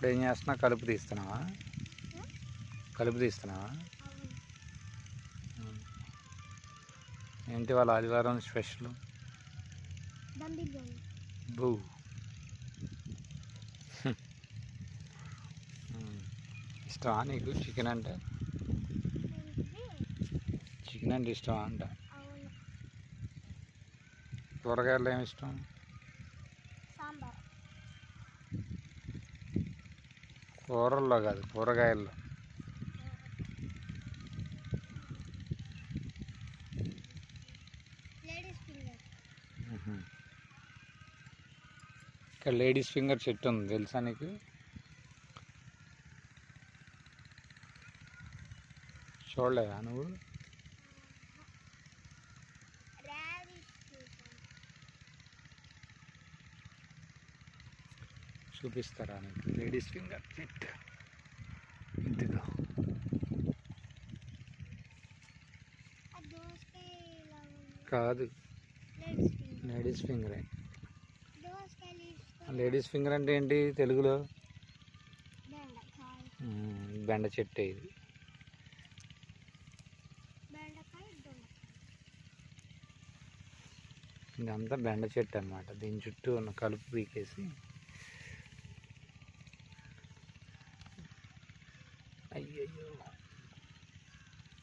ఇప్పుడు ఏం చేస్తున్నావు? కలుపు తీస్తున్నావా? కలుపు తీస్తున్నావా. ఏంటి వాళ్ళ ఆదివారం స్పెషల్? బూ. ఇష్టమా నీకు చికెన్ అంటే? చికెన్ అంటే ఇష్టమా అంట. కూరగాయలు ఏమి ఇష్టం? కూరల్లో కాదు కూరగాయల్లో. Ladies finger. ఉహు. ఇక్కడ లేడీస్ ఫింగర్ చెట్టు ఉంది తెలుసా నీకు? చూడలేదా నువ్వు? చూపిస్తారా లేడీస్ ఫింగర్ చెట్టు ఇంటిగా కాదు. Ladies finger. లేడీస్ ఫింగర్ అంటే ఏంటి తెలుగులో? బెండ చెట్టు ఇది. ఇదంతా బెండ చెట్టు అనమాట దీని చుట్టూ ఉన్న కలుపు పీకేసి 哎呦呦